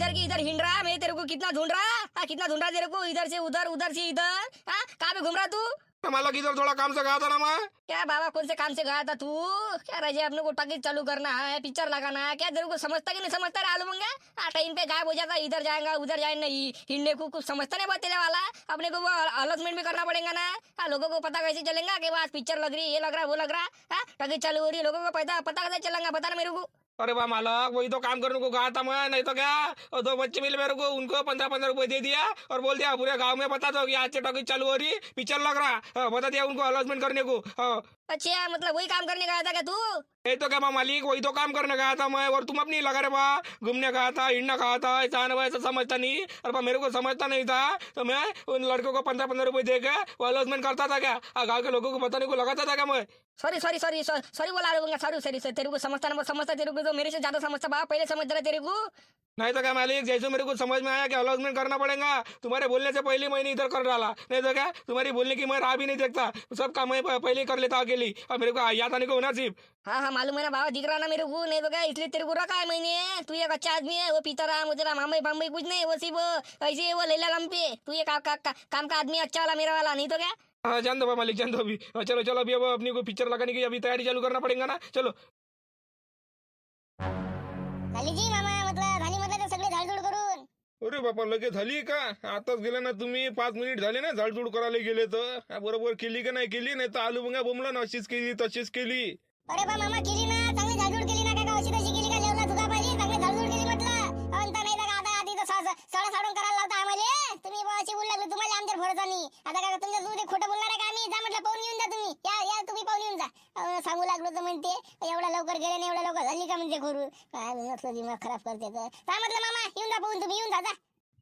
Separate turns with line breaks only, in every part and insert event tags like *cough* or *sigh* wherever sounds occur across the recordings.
इधर की इधर हिंड रहा है मैं तेरे को कितना ढूंढ रहा हाँ, कितना ढूंढ रहा तेरे को? इधर से उधर उधर से इधर। हाँ कहाँ पे घूम रहा तू?
मला किधर थोड़ा काम से कहा था ना मैं।
क्या बाबा कौन से काम से गया था तू? क्या रजे अपने को टॉकीज चालू करना है पिक्चर लगाना है? क्या तेरे को समझता कि नहीं समझता रे आलू मंगा हाँ टाइम पे गायब हो जाता इधर जाएगा उधर जाए नहीं। हिंडने को कुछ समझता नहीं बतेले वाला। अपने को वो अलॉटमेंट भी करना पड़ेगा ना। हाँ लोगों को पता कैसे चलेगा कि आज पिक्चर लग रही है ये लग रहा है वो लग रहा है। हाँ टॉकीज चालू हो रही है लोगों को पता पता कैसे चलेगा बता ना मेरे को।
अरे बा मालक वही तो काम करने को कहा था मैं नहीं तो क्या? और दो बच्चे मिले मेरे को उनको पंद्रह पंद्रह रुपए दे दिया और बोल दिया पूरे गाँव में बता दो कि आज से टॉकीज चालू हो रही पिक्चर लग रहा हाँ, बता दिया उनको अनाउंसमेंट करने को। हाँ।
अच्छा मतलब वही काम करने गया था क्या तू?
ये तो क्या मालिक वही तो काम करने गया था मैं और तुम अपनी लगा रे बा घूमने गया था हिड़ना कहा था ऐसा ना वैसा समझता नहीं। और बा मेरे को समझता नहीं था। तो मैं उन लड़कों को पंद्रह पंद्रह रुपए दे के वो अनाउंसमेंट करता था क्या? हाँ, गाँव के लोगों को बताने को लगाता था क्या मैं?
सॉरी सॉरी सॉरी सॉरी बोला रहा सॉरी सॉरी तेरे को समझता ना समझता तेरे को तो मेरे से ज़्यादा समझता बाबा पहले समझ रहा तेरे को।
नहीं तो क्या मालिक जैसे मेरे को समझ में आया कि अनाउंसमेंट करना पड़ेगा तुम्हारे बोलने से पहले मैंने इधर कर डाला। नहीं तो क्या तुम्हारी बोलने की मैं राह भी नहीं देखता सब काम मैं पहले कर लेता अकेली। और मेरे को याद आने को होना सिर्फ़।
हाँ हाँ मालूम है ना बाबा दिख रहा ना मेरे को नहीं तो क्या इसलिए तेरे को रखा है मैंने। तू एक अच्छा आदमी है वो पीता रहा मुझे रहा मामई बामई कुछ नहीं वो सिर्फ़ ऐसे ही वो लेला काम पे। तू ये का, का, का, काम का आदमी अच्छा वाला मेरा वाला नहीं तो क्या?
हाँ जान दो मालिक जान दो अभी। हाँ, चलो चलो अभी अब अपनी को पिक्चर लगाने की अभी तैयारी चालू करना पड़ेगा ना। चलो।
झाली जी मामा म्हटलं झाली म्हटलं तर सगळे झाडझूड करून.
अरे बापा लगेच झाली का? आताच गेले ना तुम्ही पाच मिनिट झाले ना झाडझूड करायला गेले तर? हा, बरोबर केली का नाही केली? नाही तर आलू बघा बोमला ना अशीच केली तशीच केली.
अरे बा मामा केली ना चांगली झाडझूड केली ना काका अशी तशी केली का लेवला तुझा पाहिजे चांगली झाडझूड केली म्हटलं. अंत नाही का आता आधी तर सडा साडून करायला लावता आम्हाला. तुम्ही बा अशी बोलू लागले तुम्हाला आमच्या भरोसा नाही. आता काका तुमच्या दूध खोटं बोलणार आहे का आम्ही? जा म्हटलं पाहून येऊन जा तुम्ही. या या तुम्ही पाहून येऊन जा. अं, सांगू लागलो तर म्हणते एवढा लवकर गेले नाही एवढ्या लवकर झाली का म्हणजे करू काय नसलं दिमाग खराब करते तर. काय म्हटलं मामा येऊन जा पाहून तुम्ही येऊन जा जा.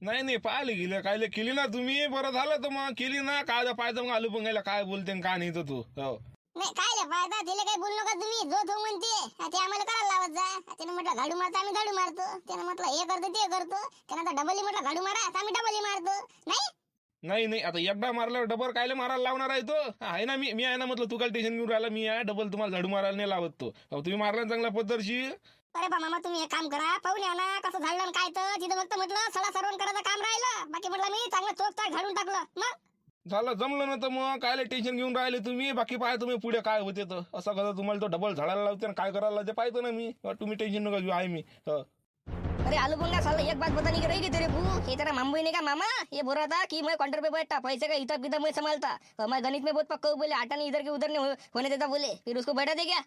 नाही नाही पाहिले गेले काय केली ना तुम्ही? बरं झालं तर मग केली ना काय पाहिजे मग आलू पंगायला काय बोलते आणि काय नाही तर तू? हो.
नाही काय फायदा तिला काही बोलू नका तुम्ही. जो तो म्हणते ते आम्हाला करायला लावत जा? त्यानं म्हटलं झाडू मारतो आम्ही झाडू मारतो. त्यानं म्हटलं हे करतो ते करतो. त्यानं आता डबली म्हटलं झाडू मारा तर आम्ही डबली मारतो. नाही?
नाही नाही आता एकदा मारल्यावर डबल कायले मारायला लावणार आहे तो? आहे ना मी मी आहे ना म्हटलं तू काय टेन्शन घेऊन राहिला मी आहे डबल तुम्हाला झाडू मारायला नाही लावत तो. अहो, तुम्ही मारला ना पद्धतशी
अरे बा मामा तुम्ही एक काम करा पाहून या ना कसं झाडलं आणि काय तर. तिथं फक्त म्हटलं सडा सरवण करायचं काम राहिलं. बाकी म्हटलं मी चांगलं चोख चाक झाडून टाकलं. मग?
झालं जमलं ना तर मग कायले टेन्शन घेऊन राहिले तुम्ही? बाकी पाहा तुम्ही पुढे काय होते तर. असं कसं तुम्हाला तो डबल झाडायला लावते आणि काय करायला लावते पाहतो ना मी. तुम्ही टेन्शन नका घेऊ आहे मी. हो
अरे आलू बंगा साला एक बात बता की रहेगी तेरे पू ये तेरा मामू ने का मामा? ये बोल रहा था कि मैं काउंटर पे बैठा पैसे का हिसाब किताब मैं संभालता और मैं गणित में बहुत पक्का हूँ बोले आटा नहीं इधर के उधर नहीं हो- होने देता बोले. फिर उसको बैठा दे क्या?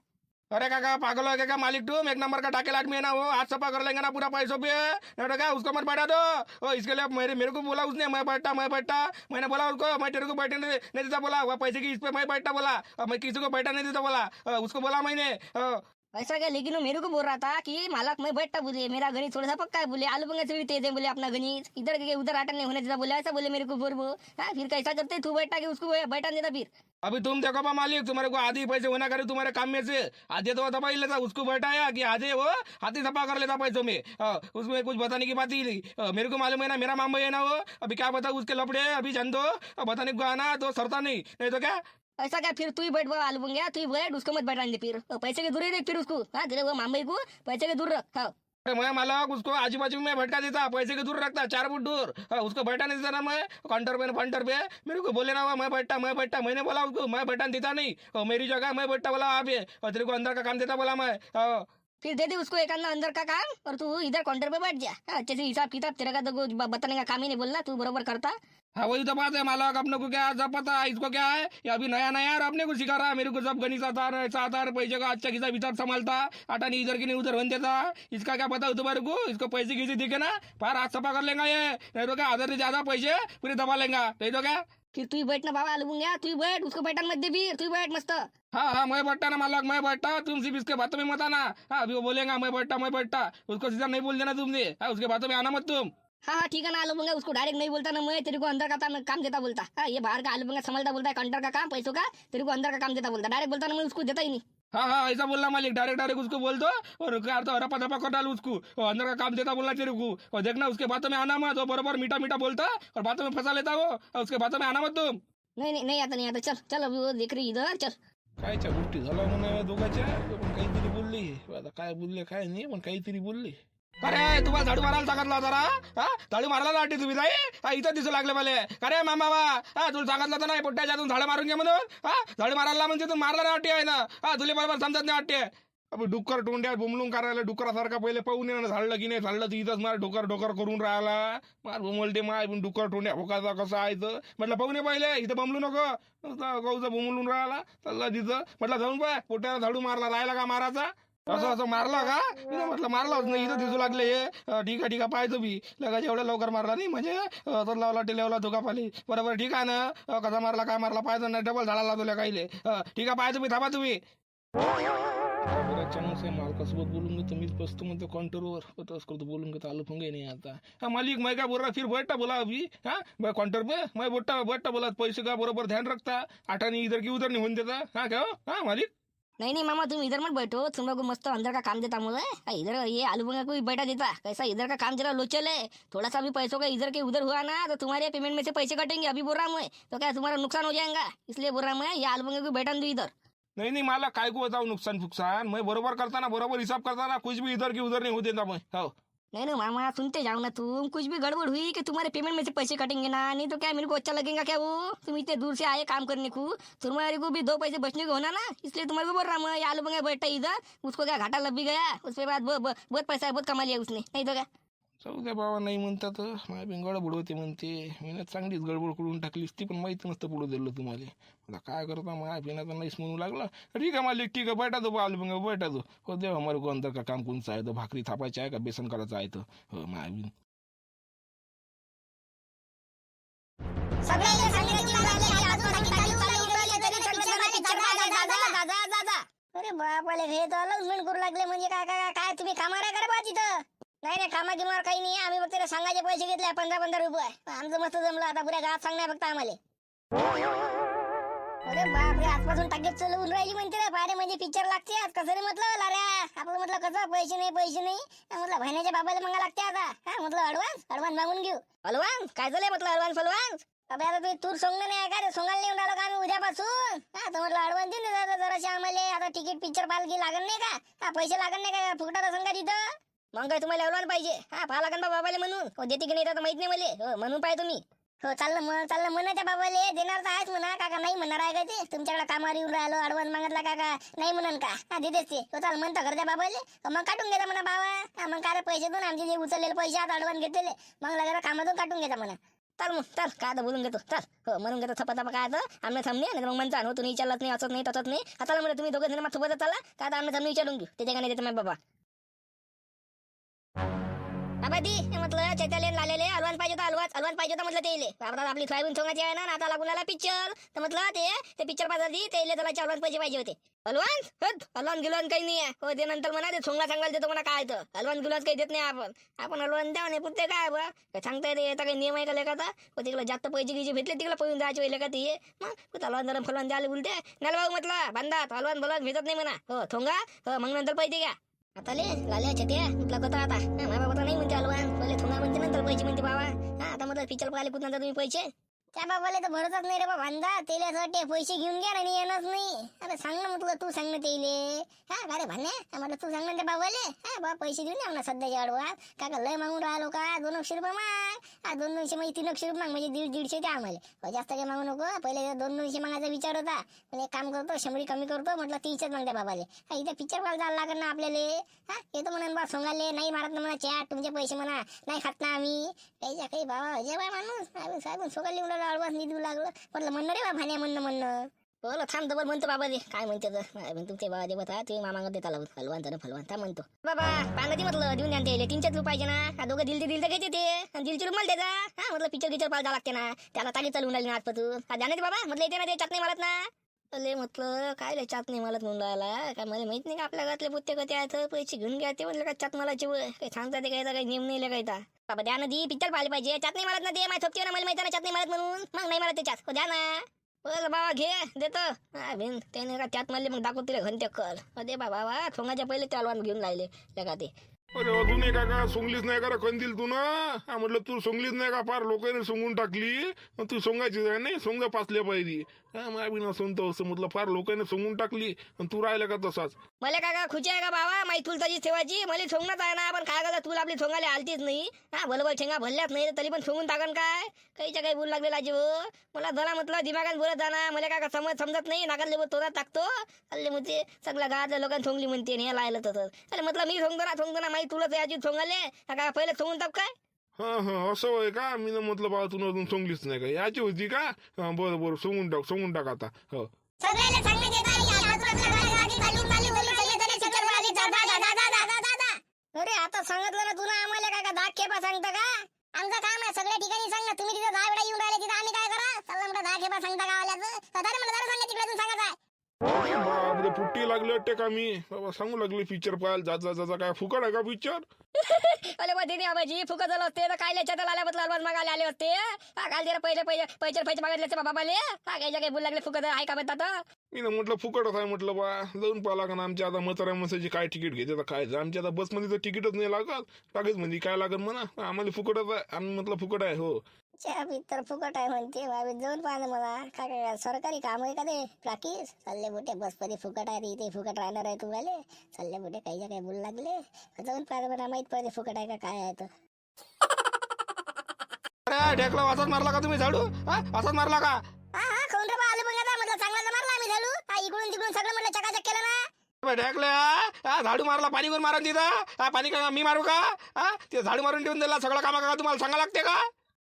अरे काका पागल हो गया मालिक तुम एक नंबर का टाके आदमी में है ना वो? हाथ सफा कर लेंगे ना पूरा पैसों पे। नहीं उसको मत बैठा दो। ओ इसके लिए मेरे मेरे को बोला उसने मैं बैठा मैं बैठा मैंने बोला उसको मैं तेरे को बैठने नहीं देता बोला। वह पैसे की इस पर मैं बैठा बोला। मैं किसी को बैठा नहीं देता बोला। उसको बोला मैंने।
ऐसा क्या लेकिन मेरे को बोल रहा था कि मालक मैं बैठता बोले मेरा गणित थोड़ा सा पक्का है बोले? आलू पंगा से भी तेज है बोले अपना गणित इधर के उधर आटन नहीं होने देता बोले ऐसा बोले मेरे को बोल वो हाँ फिर कैसा करते? तू बैठा के उसको बैठा देता फिर.
अभी तुम देखो बा मालिक तुम्हारे को आधी पैसे होना करे तुम्हारे काम में से। आधे तो दबा ही लेता उसको बैठाया कि आधे वो हाथी सफा कर लेता पैसों में। अ, उसमें कुछ बताने की बात ही नहीं। मेरे को मालूम है ना मेरा मामा है ना वो। अभी क्या बता उसके लपड़े अभी जान दो बताने को आना तो सरता नहीं। नहीं तो क्या?
ऐसा क्या? फिर तू ही बैठ आलू बंगा तू ही बैठ उसको मत बैठाने दे फिर। और पैसे के दूर ही रख फिर उसको। हाँ तेरे वो मामई को पैसे के दूर रख हाँ।
अरे मैं मालक उसको आजू बाजू में भटका देता पैसे के दूर रखता चार फुट दूर। हाँ, उसको बैठा नहीं देता ना मैं काउंटर पे काउंटर पे। मेरे को बोले ना मैं बैठा मैं बैठा। मैंने बोला उसको मैं बैठा देता नहीं और मेरी जगह मैं बैठा बोला वहाँ पे और तेरे को अंदर का काम देता बोला मैं। हाँ।
फिर दे दे उसको एक अन्ना अंदर का काम और तू इधर काउंटर पे बैठ जा। हाँ, अच्छे से हिसाब किताब तेरे का तो बताने का काम ही नहीं बोलना तू बरोबर करता।
हाँ वही तो बात है मालक अपने को क्या सब पता है इसको क्या है? ये अभी नया नया है और अपने को सिखा रहा है मेरे को सब गणित आता है ऐसा आता है पैसे का अच्छा हिसाब हिसाब संभालता आटा नहीं इधर की नहीं उधर बन देता। इसका क्या पता है तुम्हारे को? इसको पैसे किसी दिखे ना पार हाथ सफ़ा कर लेगा ये। नहीं तो क्या आधा से ज़्यादा पैसे पूरे दबा लेगा। नहीं तो क्या?
फिर तू ही बैठ ना बाबा आलू बंगा तू बैठ उसको बैठा मत दे फिर तू बैठ मस्त।
हाँ हाँ मैं बैठा ना मालक मैं बैठा तुम सिर्फ़ इसके बातों में मत आना। हाँ अभी वो बोलेगा मैं बैठा मैं बैठा उसको सीधा नहीं बोल देना तुमने हाँ उसके बातों में आना मत तुम।
हाँ हाँ ठीक है ना आलू बंगा उसको डायरेक्ट नहीं बोलता ना मैं तेरे को अंदर का काम काम देता बोलता? हाँ ये बाहर का आलू बंगा संभालता बोलता? है काउंटर का काम? पैसों का? तेरे को अंदर का काम देता बोलता? डायरेक्ट बोलता ना मैं उसको देता ही नहीं.
हाँ हाँ ऐसा बोलना मालिक. डायरेक्ट डायरेक्ट उसको बोल दो और तो हरपा धपा कर डाल उसको. और अंदर का काम देता बोलना तेरे को. और देखना उसके बातों में आना मत. वो बराबर मीठा मीठा बोलता. और बातों में फंसा लेता वो. और उसके बातों में आना मत तुम.
नहीं नहीं नहीं आता नहीं आता. चल चल अभी वो देख रही इधर. चल.
कायच्या गोष्टी झाल्या म्हणा दोघांच्या? पण काहीतरी बोलली. आता काय बोलले काय नाही पण काहीतरी बोलली. अरे तुम्हाला झाडू मारायला सांगितलं जरा हा? झाडू मारायला वाटते तुम्ही जाई हा इथं दिसू लागले मला. अरे मामा वा हा तुला सांगितलं तर नाही पोट्याच्या हातून झाडं मारून घे म्हणून. हा? झाडू मारायला म्हणजे तू मारला नाही वाटते आहे ना? हा तुला बरोबर समजत नाही वाटते. अबे डुक्कर टोंड्या बुमलून करायला डुकरासारखा पहिले पाहून येणार झाडलं की नाही झाडलं तर इथंच मार डोकर डोकर करून राहिला. मार बुमलते माय पण डुक्कर टोंड्या भोकाचा कसं आहे तर म्हटलं पाहून ये पहिले इथं बमलू नको. गौचा बुमलून राहिला चालला तिथं. म्हटलं जाऊन पाय पोट्याला झाडू मारला राहिला का मारायचा? असं असं मारला का? तिथं म्हटलं मारलाच नाही इथं दिसू लागले हे. ठीक आहे ठीक आहे. पाहायचो मी. लगाच एवढ्या लवकर मारला नाही म्हणजे लावला तर लावला टेलावला धोका पाली बरोबर ठीक आहे ना? कसा मारला काय मारला पाहायचं नाही डबल झाडा लावला काहीले. ठीक आहे पाहायचो मी थांबा तुम्ही. मालकासोबत बोलून घेतो. मीच बसतो म्हणतो काउंटरवर. तसं करतो बोलून घेतो आलो फंगे नाही आता. हा मालिक मै काय बोला फिर बैठा बोला अभी. हा मैं काउंटर पे मै बैठा बैठा बोला पैसे का बरोबर ध्यान रखता. आठानी इधर की उधर नहीं होऊन देता. हा क्या हो? हा मालिक?
नहीं नहीं मामा तुम इधर मत बैठो. तुम लोग को मस्त अंदर का काम देता मुझे इधर ये आलू बंगा को भी बैठा देता? कैसा इधर का काम जरा लोचल है थोड़ा सा भी पैसों का इधर के उधर हुआ ना तो तुम्हारे पेमेंट में से पैसे कटेंगे अभी बोल रहा हूँ तो क्या तुम्हारा नुकसान हो जाएगा? इसलिए बोल रहा हूँ ये आलू बंगा को बैठा दो इधर.
नहीं नहीं माला काय को बताऊ नुकसान फुकसान मैं बरोबर करता ना बरोबर हिसाब करता ना कुछ भी इधर की उधर नहीं हो देता मैं. हो.
नहीं ना मामा सुनते जाओ ना तुम। कुछ भी गड़बड़ हुई कि तुम्हारे पेमेंट में से पैसे कटेंगे ना? नहीं तो क्या मेरे को अच्छा लगेगा क्या वो? तुम इतने दूर से आए काम करने को। तुम्हारे को भी दो पैसे बचने को होना ना? इसलिए तुम्हारे को बोल रहा हूँ मैं, आलू बंगा बैठा इधर उसको क्या घाटा लग भी गया? उसके बाद बहुत पैसा बहुत कमा लिया उसने। नहीं तो क्या?
जाऊ द्या बाबा नाही म्हणतात माझ्या बिन गडबड होते म्हणते मी चांगलीच गडबड करून टाकलीस ती पण माहिती नसतं बुडू दिलं तुम्हाला मला काय करता माय पिण्याचा नाहीच म्हणू लागला ठीक आहे मालिक ठीक आहे बैठा दो आलू मग बैठा दो हो देव हमारे को का काम कोणचं आहे तो भाकरी थापायची आहे का बेसन करायचं आहे तर हो माय बिन
अरे बापाले हे तर अनाउन्समेंट करू लागले म्हणजे काय काय काय- काय तुम्ही कामाला करा बा तिथं नाही नाही कामा गिमावर काही नाही. आम्ही फक्त सांगायचे पैसे घेतले पंधरा पंधरा रुपये. आमचं मस्त जमलं. आता पुऱ्या गावात सांगणार फक्त आम्हाला. अरे बापरे आजपासून टाकेत चलवून राहिली म्हणते रे. पारे म्हणजे पिक्चर लागते आज. कसं रे म्हटलं? लाऱ्या आपलं म्हटलं कसं? पैसे नाही पैसे नाही. म्हटलं भाण्याच्या बाबाला मंगा लागते आता. हा म्हटलं अडवान्स अडवान्स मागून घेऊ.
अलवान्स काय झालंय म्हटलं अडवान्स फलवान
अबे आता तुम्ही तूर सोंग नाही का रे? सोंगायला नेऊन राहिलो का आम्ही उद्यापासून? हा तर म्हटलं ऍडव्हान्स देऊन देता जराशे आम्हाला. आता तिकीट पिक्चर पाहिजे लागत नाही का? हा पैसे लागत नाही का? फुकटात असं का तिथं.
मग काय तुम्हाला अलवान पाहिजे. हा पाहा लागन बा बाबाले म्हणून. हो देते की नाही तर माहीत नाही मला. हो, म्हणून पाहिजे तुम्ही.
हो चाललं मग चाललं म्हणाच्या बाबाले. देणार तर आहेच म्हणा काका. नाही म्हणणार आहे का ते? तुमच्याकडे कामावर येऊन राहिलो ऍडव्हान्स मागितला काका. नाही म्हणन का? हा देतेच ते. हो चाल म्हणतो घरच्या बाबाले. हो, मग काटून घेता म्हणा बाबा. हा मग काय रे पैसे देऊन आमचे जे उचललेले पैसे आता ऍडव्हान्स घेतलेले मग जरा कामातून काटून घेता म्हणा.
चल मग चल. काय आता बोलून घेतो? चल. हो म्हणून घेतो थपा थपा काय आता? आमने थांबणे आणि मग म्हणता हो तुम्ही विचारलाच नाही असत नाही तसंच नाही. आता म्हणलं तुम्ही दोघं जण मग सोबत चला. का आता आमने थांबणे विचारून घेऊ. त्याच्या का नाही देत बाबा? बाबा दी म्हटलं चैताले लालेले अलवान पाहिजे होता अलवाज अलवान पाहिजे होता म्हटलं तेले भारतात आपली सोयाबीन सोंगाची आहे ना आता लागून आला पिक्चर. तर म्हटलं ते ते पिक्चर पाहिजे तेले त्याला अलवान पैसे पाहिजे होते. अलवान अलवान गिलवान काही नाही आहे. हो ते नंतर म्हणा ते सोंगा सांगायला देतो म्हणा काय तर. अलवान गिलवान काही देत नाही आपण. आपण अलवान द्या नाही पुरते काय बा? काय सांगता येते येता काही नियम आहे का लेखाचा? हो तिकडे जास्त पैसे गिजे भेटले तिकडे पळून जायचे वेळ का ते? मग अलवान गरम फलवान द्यायला बोलते नाही भाऊ म्हटलं बांधात अलवान बलवान भेटत नाही म्हणा. हो थोंगा हो मग नंतर पैसे घ्या. आता ले लाल्या त्या तुला कथा आता हा, माझ्या बाबा तर नाही म्हणते अलवान पहिले थोडा म्हणते नंतर पैसे म्हणते बाबा हा आता म्हटलं पिक्चर पाहिले कुठं तुम्ही पैसे
त्या बाबाला तर भरतच नाही रे बा भांदा त्याला पैसे घेऊन घ्या आणि येणंच नाही. अरे सांग ना म्हटलं तू सांग ना तेले. हा का रे भान्या म्हटलं तू सांग ना त्या बाबाले. हा बा पैसे देऊन द्या ना सध्याच्या अडवात काका लय मागून राहिलो का? दोन एकशे रुपये माग. हा दोन दोनशे म्हणजे तीन एकशे रुपये माग म्हणजे दीड दीडशे द्या आम्हाला. जास्त काही मागू नको. पहिले दोन दोनशे मागायचा विचार होता. पण एक काम करतो शंभरी कमी करतो म्हटलं तीनशेच माग त्या बाबाले. हा इथे पिक्चर पाहायला जायला लागत ना आपल्याला. हा येतो म्हणून बा सोंगाले. नाही मारत ना म्हणा चॅट तुमचे पैसे म्हणा. नाही खात ना आम्ही. काही काही बाबा अजय बाय माणूस. साहेब साहेब सोगाले राहिलो अडवान्स लागलं. म्हटलं म्हणणं रे बा म्हणणं म्हणणं.
बोल थांब डबल म्हणतो बाबा दे काय म्हणते तर? नाही, पण तुमचे बाबा देवत तुम्ही मामा देता लावून हलवान तर फलवान था म्हणतो. बाबा पाण्याची म्हटलं देऊन द्या त्याला. तीनशेच रुपये पाहिजे ना. हा दोघं दिल दिल तर घेते ते. आणि दिलचे रुमाल द्यायचा हा म्हटलं पिक्चर गिचर पाहायला लागते ना. त्याला ताली चालून राहिली ना आजपासून. हा द्या ते बाबा. म्हटलं येते ना ते चात नाही मारत ना. अले म्हटलं काय लय चात नाही मला म्हणून राहिला. काय मला माहीत नाही का आपल्या घरातले पुत्ते कधी आहेत. पैसे घेऊन घ्या ते. म्हटलं का चात मला काय सांगता ते काय काही नियम नाही काय बाबा द्या ना दी पिक्चर पाहिले पाहिजे. चात नाही मारत ना दे माझ्या सोबती ना मला माहिती ना चात नाही मारत म्हणून. मग नाही मारत त्याच्यात हो, द्या ना. बोल बाबा घे देतो. भिन त्याने का त्यात मारले मग दाखवत घंटे कर अरे हो, बाबा वा सोंगाच्या पहिले ते अलवान घेऊन राहिले. लगा ते
अरे अजून एक का सोंगलीच नाही का कंदील तू ना. हा म्हटलं तू सोंगलीच नाही का फार लोकांनी सोंगून टाकली. मग तू सोंगायची जाय नाही सोंग पाचल्या पाहिजे हा माय बी नसून असं म्हटलं फार लोकांनी सोंगून टाकली. आणि तू राहिला का तसाच?
मला काका खुशी आहे का बाबा? माही तुला तशी मला सोंगणच आहे ना पण काय करा तुला आपली सोंगाले आलतीच नाही. हा भलभल ठेंगा भरल्याच नाही तरी पण सोंगून टाकन काय? काहीच्या काही बोल लागलेला जीव. मला जरा म्हटलं दिमागात बोलत जाणार मला काय समज समजत नाही नाकातले बोल तोरात टाकतो. अल्ले म्हणते सगळ्या गावातल्या लोकांनी सोंगली म्हणते आणि हे लायला तसं अरे म्हटलं मी सोंगतो ना सोंगतो ना माही तुला याची सोंगाले काय पहिले सोंगून टाक काय?
हा हा असं होय का? मी म्हटलं बा तू अजून सोंगलीच नाही का? याची होती का? हा बरं बरं सोंगून टाक सोंगून टाक आता. हो.
सगळ्याला सांगण्यात येत आहे की आजूबाजूला गाडी चालली. अरे आता सांगितलं ना तुला आम्हाला काय का दाग खेपा सांगता का? आमचं काम आहे सगळ्या ठिकाणी सांग ना तुम्ही तिथं दहा वेळा येऊन राहिले तिथं आम्ही काय करा चला म्हणलं दहा खेपा सांगता गावाल्याचं म्हणलं जरा सांगा तिकडे सांगा काय?
बापरे पुट्टी लागली वाटते का मी? बाबा सांगू लागले पिक्चर पाहायला जाता जाता काय फुकट आहे का पिक्चर *laughs*
अरे बा दिदी आबाजी फुकत झालं असते. तर काय लेच्या आल्या बदल अलवाज मागायला आले होते हा काल जरा पहिले पहिले पैसे पैसे मागितले असते बाबाले. हा काही काही बोल लागले फुकत आहे का म्हणतात
मी ना म्हटलं फुकटच आहे म्हटलं बा. जाऊन पाहिला का ना आमच्या आता म्हाताऱ्या माणसाची काय तिकीट घेते तर काय. आमच्या आता बसमध्ये तर तिकीटच नाही लागत. टाकीच म्हणजे काय लागत म्हणा. आम्हाला फुकटच आहे. आम्ही म्हटलं फुकट आहे हो.
चहा तर फुकट आहे म्हणते. बाबी जाऊन पाहा मला. काय काय सरकारी काम आहे का ते? राखीस चालले मोठे बसमध्ये फुकट आहे रे, इथे फुकट राहणार आहे तुम्हाला. चालले मोठे काही काही बोलू लागले. जाऊन पाहा मला माहीत पडते फुकट आहे का काय आहे तो
अरे ढेकला मारला का तुम्ही झाडू? हा? मारला का?
हा हा खाऊन रे बा आलू बघा म्हटलं चांगला तर मारला आम्ही झालू हा इकडून तिकडून सगळं म्हटलं चकाचक केलं ना.
बे हा? झाडू मारला पाणी कोण मारून तिथं हा पाणी का मी मारू का? हा? ते झाडू मारून ठेवून दिला सगळं काम का तुम्हाला सांगा लागते का?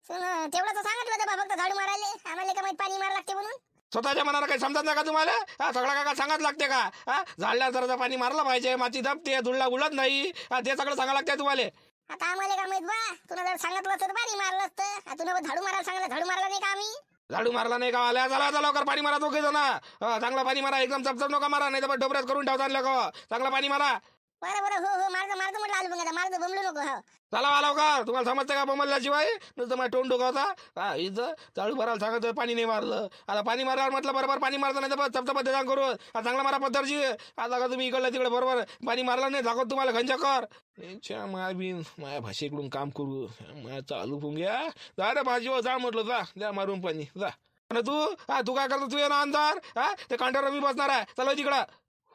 तेवढं तर सांगितलं होतं बा फक्त झाडू मारायले. आम्हाला का माहीत पाणी मारा लागते म्हणून?
स्वतःच्या मनाला काही समजत नाही का तुम्हाला? हा सगळं का सांगाच लागते का? हा झाडल्या जरा पाणी मारलं पाहिजे माती दबते धुळला उडत नाही. हा ते सगळं सांगा लागते तुम्हाला.
आता आम्हाला का माहीत बा तुला जर सांगितलं असतं तर पाणी मारलं असतं. आता तुला झाडू मारायला सांगितलं झाडू मारला नाही का आम्ही?
झाडू मारला नाही का? आल्या चला चला लवकर पाणी मारा दोघे जण चांगलं पाणी मारा एकदम चपचप नका मारा नाही तर डोबऱ्यात करून ठेवता चांगलं पाणी मारा.
बरं बरं हो हो मारतो मारतो म्हटलं आलू बंगाला मारतो बमलू नको हो.
चला आला का? तुम्हाला समजतं का बोमल्याशिवाय नुसतं माझ्या तोंड डोकावता हा इथं झाडू भरायला सांगत पाणी नाही मारलं. आता पाणी मारल्यावर म्हटलं बरोबर पाणी मारलं नाही तर चपचप पद्धती करू. आता चांगला मारा पद्धतची आता का तुम्ही इकडलं तिकडे बरोबर पाणी मारलं नाही दाखवत तुम्हाला घंजाकर यांच्या माया बिन माया भाषेकडून काम करू. माया चालू पुंग्या जा रे भाजी हो, जा म्हटलं जा द्या मारून पाणी जा. तू हा तू काय करतो तू ये ना अंधार हा ते कांट्यावर मी बसणार आहे. चला हो, तिकडं.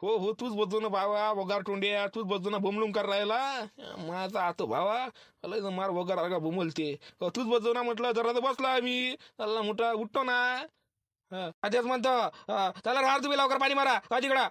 हो हो तूच बसजो ना भावा वगार टोंड्या तूच बसजो ना बुमलूम कर राहिला. माझा आतो भावा अला मार वगार अर्गा का हो, तूच बसजो ना म्हटलं जरा तर बसला आम्ही. अल्ला मोठा उठतो ना. हा, म्हणतो हा, चला राहा तुम्ही लवकर पाणी मारा. का तिकडं.